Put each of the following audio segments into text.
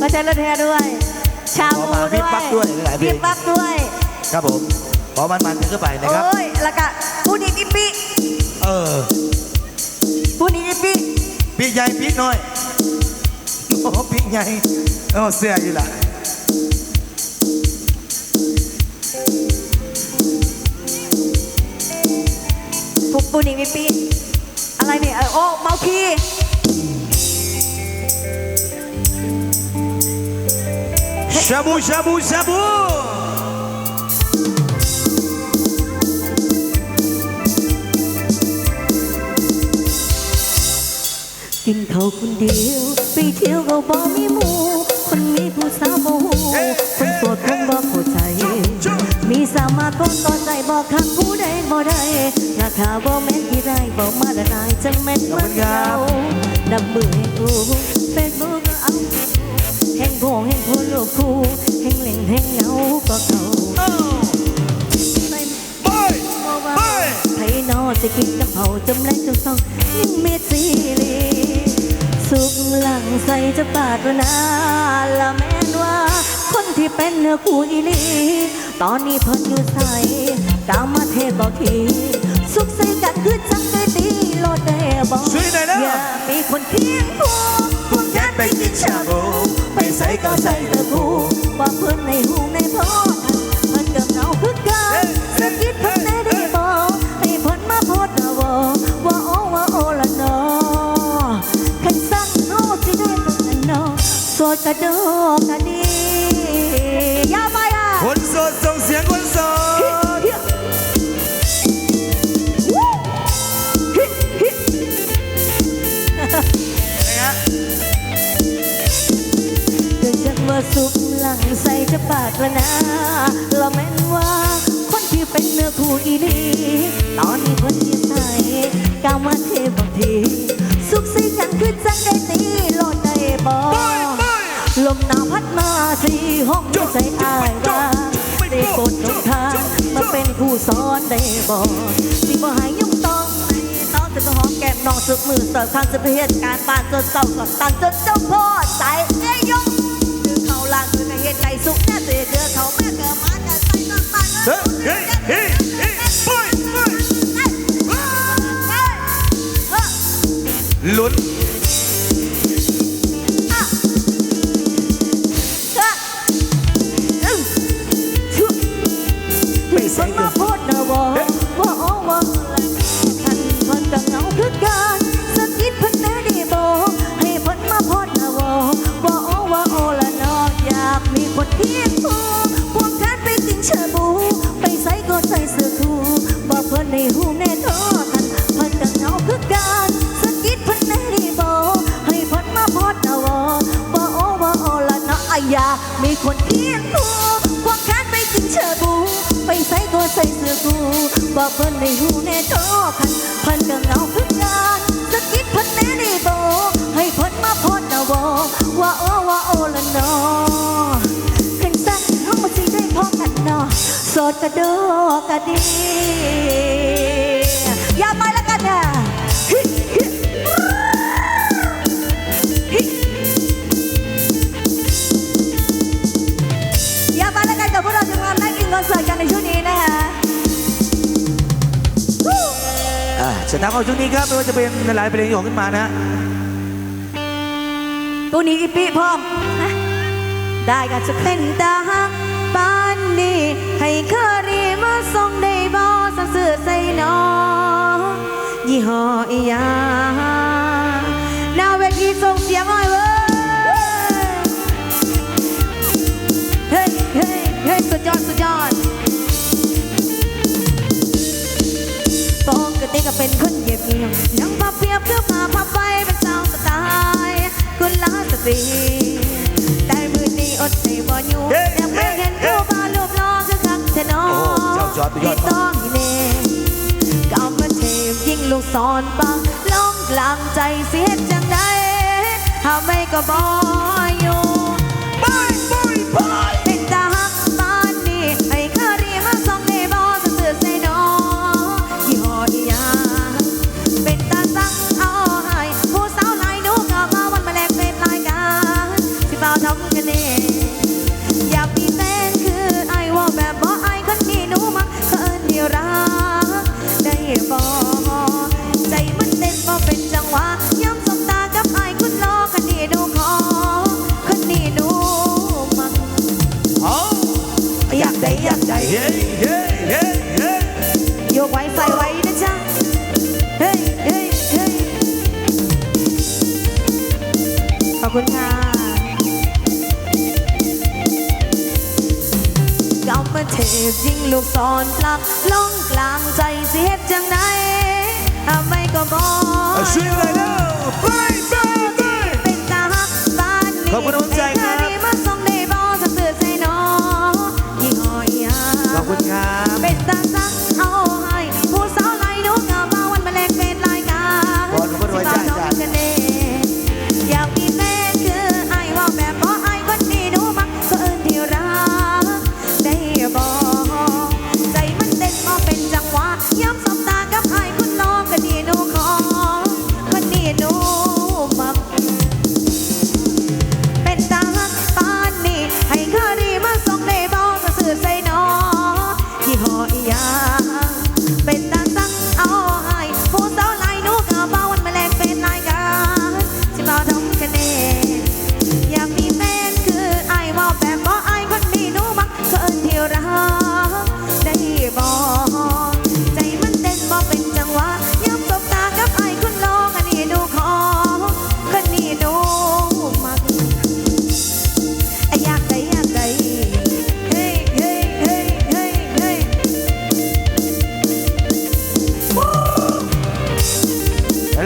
มาใช้รถแห่ด้วย ชาขอบูด้วิวบยวับด้วยหลายเพลวิงบวับด้วย ครับผมขอมันมันๆกันเข้าไปนะครับ โอ้ย แล้วก็ปูนิปิปิเออปูนิปิปิปีกใหญ่ปีกน้อยโอ้ปีกใหญ่โอ้เสื้ออยู่ละปูปูนิปิปิอะไรเนี่ยเออโอ้เมาคี ชาบูชาบูชาบูกินเขาวคนเดียว ไปเที่ยวก็บ่มีหมู่คนมีผู้สาวบ่หูคนโสดคงบ่เข้าใจ มีสามารถต้นต่อใจบอกคักผู้ใดบ่ได้ราคาบ่แม่นที่ได้บอกมาละนายจังแม่นมันเงาดับมือให้กูเฟซบุ๊กก็เอาแห่ง โพงแห่งโพลูกคู่แห่งเล่งแห่งเหงาก็เขาไม่ไปบ่ว่าไปไผนอจะกินกับเผาจำแรงจนต้องยิ่งเม็ดซีรีสุกหลังใส่จะปาดว่านาละแม่นว่า คนที่เป็นเนื้อคู่อีหลีตอนนี้เพิ่นอยู่ใส่กามาเทศบอกที สุขใส่กันคือจังได้ตีโลดได้บอกช่วยหน่อยนะอย่ามีคนเคียงคู่พวกยันไปกินชาบูไป ใส่ก็ใส่เธอคู่ว่าเพื่อนในหูในพ่อเพิ่นกับเราคือกันสกิดเพิ่นได้ได้บอกให้เพิ่นมาโพดนะว่าว่าโอ้ว่าโอ้ละเนาะคันสั่งเฮาสิได้กันเนาะโสดกระโดดกันดี ปากละนะเราแม่นว่า คนที่เป็นเนื้อคู่อีดีตอนนี้คนที่ใส่กามาเทบางที สุขสิกันคือจังได้ตีโลดได้บอลมหนาวพัดมาสีห้องใส่อายว่าได้กดลงทางมาเป็นคู่ซ้อนได้บอสิบ่หายยุ่งต้องน้องจะมาหอมแก้มน้องสุกมือเสิร์ฟข้างจะไปเหตุการณ์บ้านจนเศร้าสดตันจนเจ้าพ่อ บอกเพิ่นในหูแน่ทอท่านเพิ่นกัเงาคือกันสกิดเพิ่นแน่ดีบอกให้เพิ่นมาพูดนะว่าว่าโอ้ว่าโอละเนออายา มีคนเที่ยงคู่พวกท่านไปกินชาบูไปใส่ก็ใส่เสื้อกูบอกเพิ่นในหูแน่ทอคันเพิ่นก็เงาคือกันสกิดเพิ่นแน่ได้บอกให้เพิ่นมาโพดนะวว่าโอว่าโอละเนอขั สดกระโดดกระดีอย่าไปละกันนะฮิฮิฮิอย่าไปละกันกับพวกเราจะมาแม็กอินคอนเสิร์ตกันในช่วงนี้นะคะอ่าชนะเข้าช่วงนี้ครับไม่ว่าจะเป็นหลายๆเพลงที่ออกขึ้นมานะฮะตัวนี้อีปีพร้อมนะได้กันจะเป็นตาหักปา นี้ให้เคอรีมาส่งได้บอสังเสือใส่นอยี่ห้ออียาหน้าเวทีส่งเสียงหน่อยเว้ยเฮ้ยเฮ้ยเฮ้ยสุดยอดสุดยอดปกติก็เป็นคนเงียบเงียบๆยังพับเพียบเพื่อมาพับไปเป็นสาวสไตล์คุณลาสตรี เจ้าจอร์จยอดมาก ต้องเน่กำมาเทพยิงลูกศรปังลงกลางใจเสียจังได้าไม่ก็บออยู่ ไปไปไป พยิงลูกศรปลักลงกลางใจเสียจังไหนทำไมก็บอก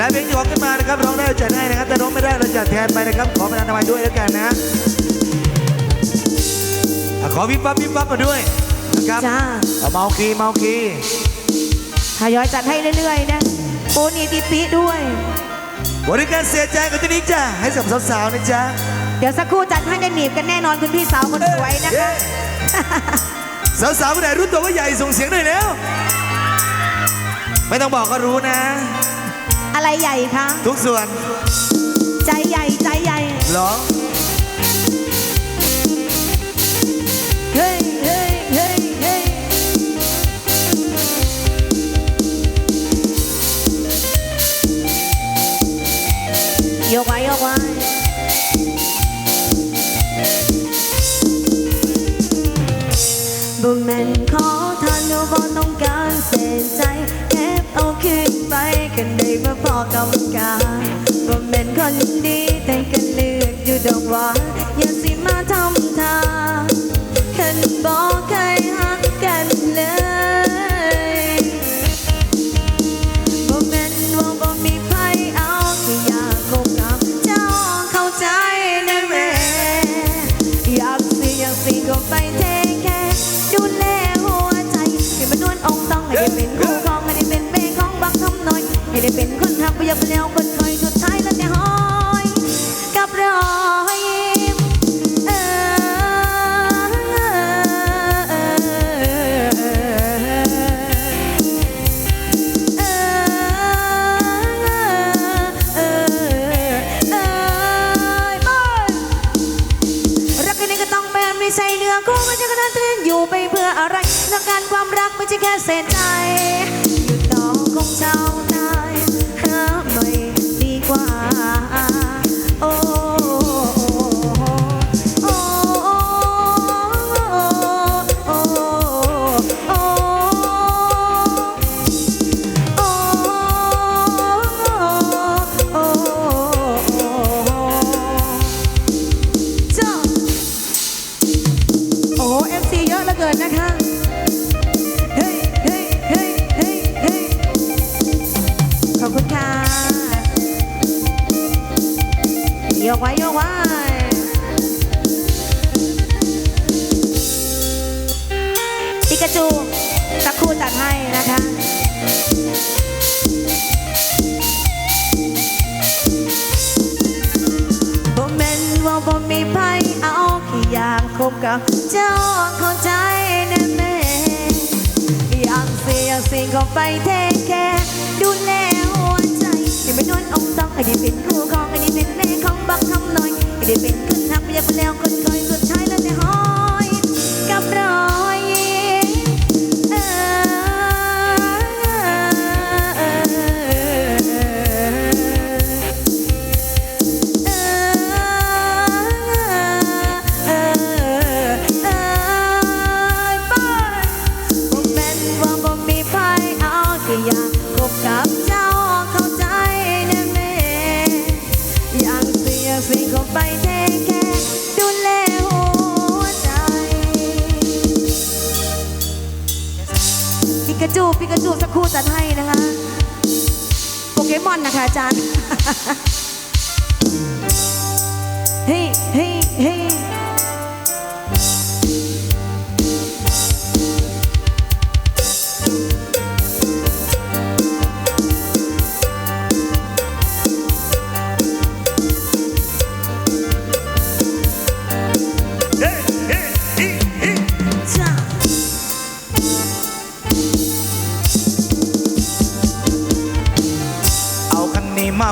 แล้วเพลงที่ร้องขึ้นมานะครับร้องได้จัดให้นะครับแต่ร้องไม่ได้เราจัดแทนไปนะครับ ขอประทานอภัยด้วยแล้วกันนะอะขอวิบวับวิบวับมาด้วยนะครับจ้า เอาเมาคีย์เมาคีย์ทยอยจัดให้เรื่อยๆนะโปนีติปิด้วย บริการเสียใจกับที่นี้จ้าให้สำหรับสาวๆนะจ๊ะเดี๋ยวสักครู่จัดให้ได้หนีบกันแน่นอนคุณพี่สาวคนสวยนะคะ สาวๆคนไหนรู้ตัวว่าใหญ่ส่งเสียงหน่อยแล้ว ไม่ต้องบอกก็รู้นะ อะไรใหญ่คะ ทุกส่วน ใจใหญ่ใจใหญ่ร้อ มาพองการบ่เป็นคนดีแต่กันเลือกอยู่ดอกว่าอย่าสิมาทำทางคันบอกเคยหักกันเลย ไปเพื่ออะไรต้องการความรักไม่ใช่แค่เศษใจ กไว้ยกไว้ปิกาจูสักครู่จัดให้นะคะบ่แม่นว่าบ่มีไผเอาแค่อยากคบกับเจ้าเข้าใจแน่แม่อยากสิอยากสิก็ไปเทคแค่ดูแล องต้องให้ได้เป็นคู่ของให้ได้เป็นแม่ของบักคำน้อยให้ได้เป็นคนหักไปอยากไปแล้วคนคอยสุดท้ายแล้วแต่หอ ปิกาจูสักครู่จัดให้นะคะโปเกมอนนะคะอาจารย์ เฮ้เฮ้เฮ้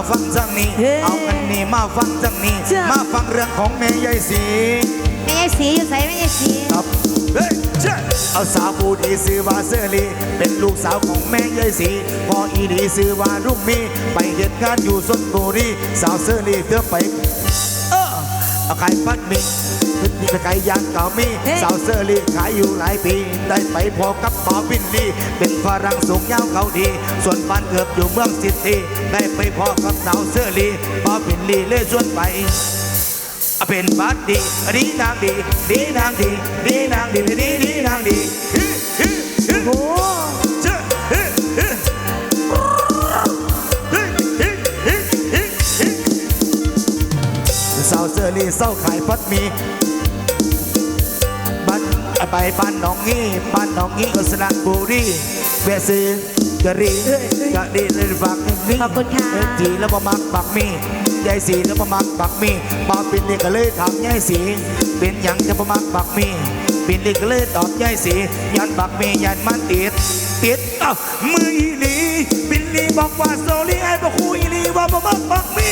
ฟังจังนี้เอาคันนี้มาฟังจังนี้ มาฟังเรื่องของแม่ยายสีไม่ใช่สีอยู่ใส่ไม่ใช่สีครับเฮ้ยเจ้าเอาสาวผู้ดีซื้อว่าเสื้อลีเป็นลูกสาวของแม่ยายสีพออีดีซื้อว่ารุ่งมี ไปเหตุการณ์อยู่สนบุรีสาวเสื้อลีเธอไป เออเอาไก่พัดมี พึ่งมีแต่ไก่ย่างเก่ามี สาวเสื้อลีขายอยู่หลายปี ได้ไปพอกับปอวินลีเป็นฝรั่งสูงยาวเขาดี ส่วนบ้านเกิดอยู่เมืองสิทธีได้ไปพอกับสาวเสื้อลีปอวินลีเลยชวนไปเป็นบัดดีดีนางดีดีนางดีดีนางดีดีดีนางดีฮึฮึฮึโอ้ เซอรี่เศร้าขายพัดมีบ้านไปบ้านหนองงี้บ้านหนองงี้อุสระบุรีเวซื้อกะรีกะดีเลยฝากนี่ขอบคุณค่ะเอ้ยจีแล้วมามักปักมียายสีแล้วมามักปักมีปอปินเด็กก็เลยถามยายสีเป็นหยังจะมามักปักมีปินเด็กก็เลยตอบยายสียันปักมียันมันติดติดอ้าวมืออีหลีปินลีบอกว่าโซลี่ไอ้บอกคุยลีว่ามามักปักมี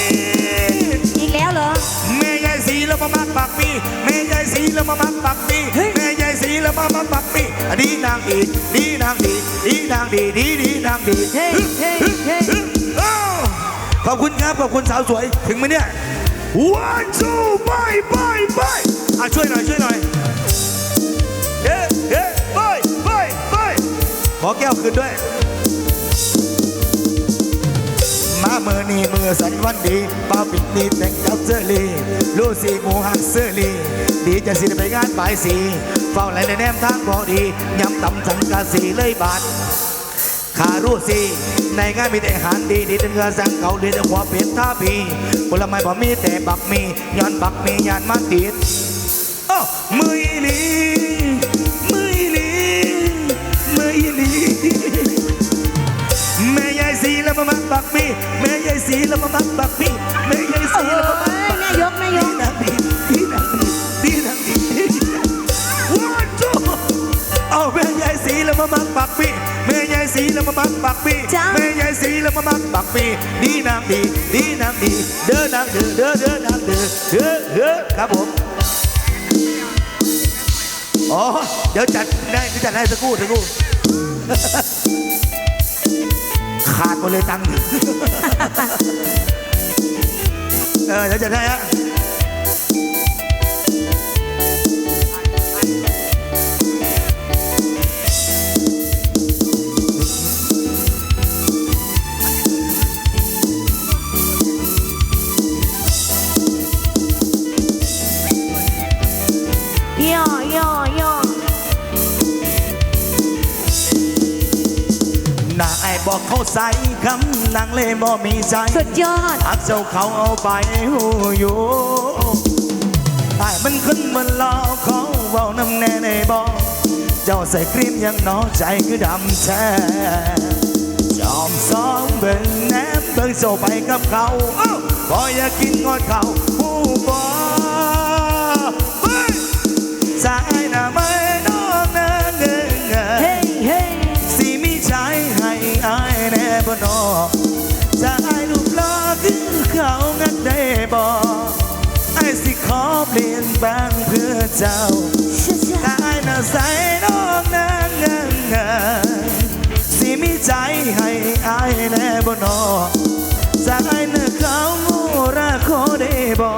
แล้วมามักปักมีแม่ยายสีแล้วมามักปักมีเฮ้ยแม่ยายสีแล้วมามักปักมีอะดีนางดีดีนางดีดีนางดีดีดีนางดีเฮ้ยเฮ้ยเฮ้ยอ้าวขอบคุณครับขอบคุณสาวสวยถึงไหมเนี่ย one two ไปไปไปอะช่วยหน่อยช่วยหน่อยเฮ้เฮ้ไปไปไปขอแก้วคืนด้วย มาเมื่อนี้มือสันวันดีป้าปิดนีแต่งกับเซอรีลูซี่หมูหักเซอรีดีจะสิไปงานบายสีเฝ้าไหลในแนมทางบอดียำตำสังกะสีเลยบาดขารู้สิในงานมีแต่อาหารดีดีแต่เงือสั่งเขาดีแต่หัวเป็ดท่าพีผลไม้บ่มีแต่บักมีย้อนบักมียานมันติดอ้อมืออีหลี ล้วมามักบักมีแม่ยายสีแล้วมามักบักมีแม่ยายเอสีแล้วมามัก้บัยกนายกนายก ดีนางดีดีนางดีดีนางดีวันจูเอาแม่ยายสีแล้วมามักบักปีแม่ยายสีแล้วมามักบักปีจ้าแม่ยายสีแล้วมามักบักปีดีนางดีดีนางดีเด้อนางเด้อเด้อเด้อนางเด้อเด้อเด้อครับผมอ๋อเดี๋ยวจัดได้เดี๋ยวจัดให้สักครู่สักครู่ ขาดหมดเลยตังค์ เออเดี๋ยวจะได้ฮะ นางไอ้บอกเขาใส่คำนางเลยบ่มีใจสุดยอดหากเจ้าเขาเอาไปหูอยู่ไอ้มันขึ้นมันรอเขาเว้าน้ำแน่ในบอกเจ้าใส่ครีมยังน้อใจคือดำแท้จอมสองเบิ่งแนมเบิ่งโซไปกับเขาเอ้าบ่อยากกินงอดเขาผู้บ่เฮ้ยสายหน้าไม่ ได้บ่ไอ้ายสิขอเปลี่ยนแปลงเพื่อเจ้าชะชะอายน่ะใส่น้องนางเงินเงินสิมีใจให้อายแน่บ่นอจะอายน่ะเขางูราขอได้บ่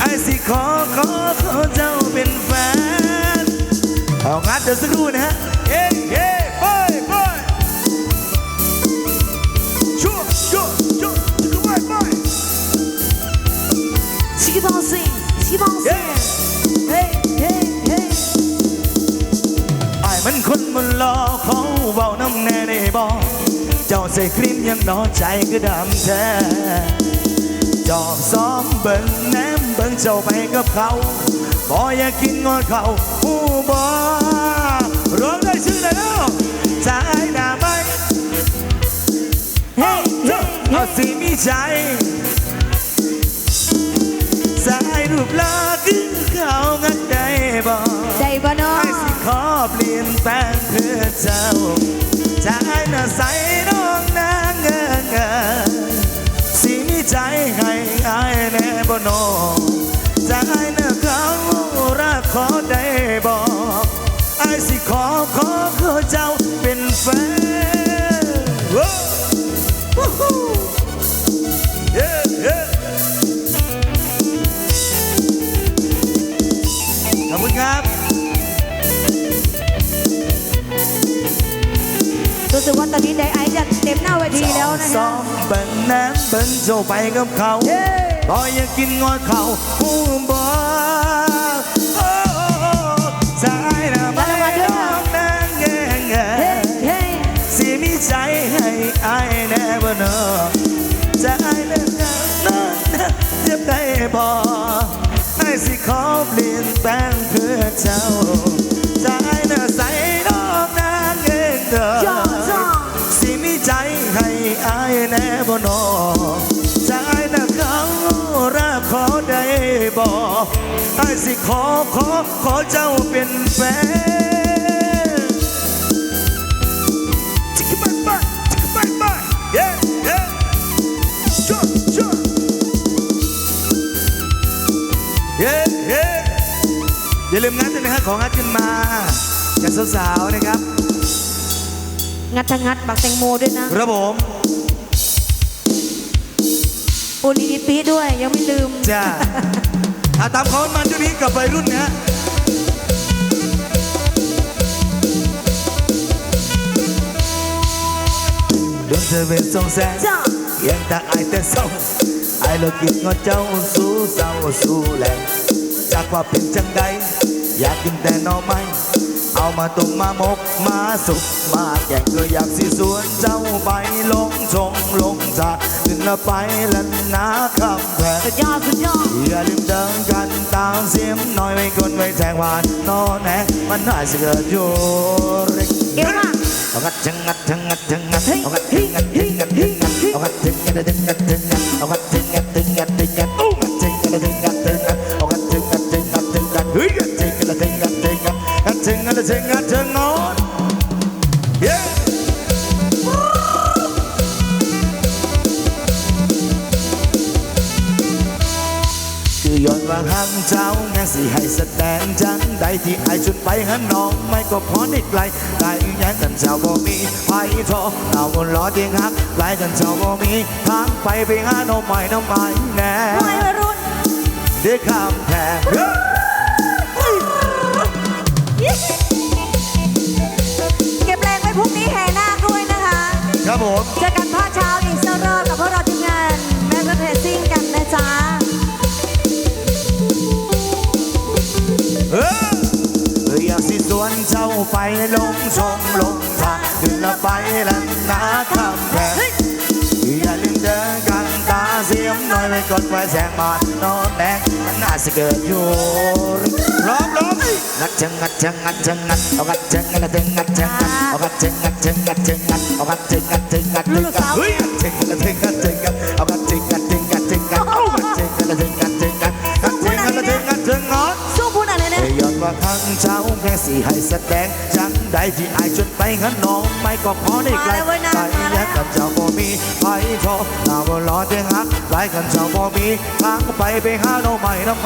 ไอ้ายสิขอขอขอเจ้าเป็นแฟนเอางัดเดี๋ยวสักครู่นะฮะเอ้ย bouncing, chicky bouncing. Hey, hey, hey. ไอ้ายมันคนมันรอเขาเบาน้ำแน่ได้บอกเจ้าใส่ครีมยังนอใจก็ดำแท้จอบซ้อมเบิ่งแนมเบิ่งเจ้าไปกับเขาบ่อยากกินงอเขาผู้บ่ร้องได้ชื่อไหนแล้วใจหน้าไหม Hey, hey, เอา hey. สิมีใจสาย รูปลาคือเขางัดได้บ่ได้บ่เนาะไอ้สิขอเปลี่ยนแปลงเพื่อเจ้าใจน่ะใส่น้องนางเงอเงอสิมีใจให้อายแน่บ่นอใเต็มหน้าเวทีแล้วนะซ้คะอมเบิ่งน้ำเบิ่งโจไปกับเขาเย้บ่อยากกินงอเขาผู้บ่โอ้สายหน้าไม่น้องนางเงงเงเฮ้เฮ้สิมีใจให้อายแน่บ่เนอใจเลิกกันน้องนะเจ็บได้บ่ไอ้สิขอเปลี่ยนแปลงเพื่อเจ้า สิขอขอขอเจ้าเป็นแฟนจิกบันบันจิกบันบันเย้เย้ชัวชัวเย้เย้อย่าลืมงัดด้วยนะครับของงัดขึ้นมาจากสาวๆนะครับ งัดทั้งงัดบักแตงโมด้วยนะ ครับผมโอลีนิปีด้วยยังไม่ลืม จ้า อาตามเขามันช่วงนี้กับวัยรุ่นนะฮะดวงเธอเป็นสองแสนจ้ายังแต่อายแต่ส่งอายเรากินงอเจ้าสู้เศร้าสู้แหลงจากว่าเป็นจังใดอยากกินแต่หน่อไม้เอามาต้มมามกมาสุกมาแกงก็อยากสิสวนเจ้าไปลงชง ลงจากขึ้นละไปแล้วนาคำแพงสุดยอดสุดยอดอย่าลืมเดินกันตามเสียงหน่อยไม่คนไม่แทงหวานนอนแหนมันน่าจะเกิดอยู่ริงเก่งมากเอางัดจังงัดจังงัดจังงัดเอางัดจังงัดจังงัดจังงัดเอางัดจังงัดจังงัดจังงัดเอางัดจังงัดจัง หังเจ้าแม่สิให้แสดงจังใดที่ไอชุดไปหันน้องไม่ก็พอได้ไกลไกลยังกันเจ้าบ่มีไผ่ทอเอาบนล้อเตียงหักไกลกันเจ้าบ่มีทางไปไปหาน้องใหม่น้องใหม่แน่วัยรุ่นเด็กข้ามแพงเก็บแรงไว้พรุ่งนี้แห่นาคด้วยนะคะ ครับผม อยอยากสิสวนเจ้าไปลงชมลงทางขึ้นละไปแล้วนาคำแพงอย่าลืมเดินกันตาเสียมน่อยไม่กดไว้แสงบานนอนแดงมันน่าจะเกิดอยู่ร้องร้องงัดจังงัดจังงัดจังงัดเอางัดจังงัดจังงัดจังงัดเอางัดจังงัดจังงัดจังงัดเอางัดจังงัดจังงัดจังงัดเฮ้ยงัดจังงัดจังงัดจังงัด เช้าแค่สีให้แสดง จังใดที่อายจนไปหันน้องไม่ก็พอได้ไกลไกลแยกกันเจ้าบ่มีไปทอเราก็รอเตียงหักไรกันเจ้าบ่มีทางไปไปหาน้องใหม่น้ำ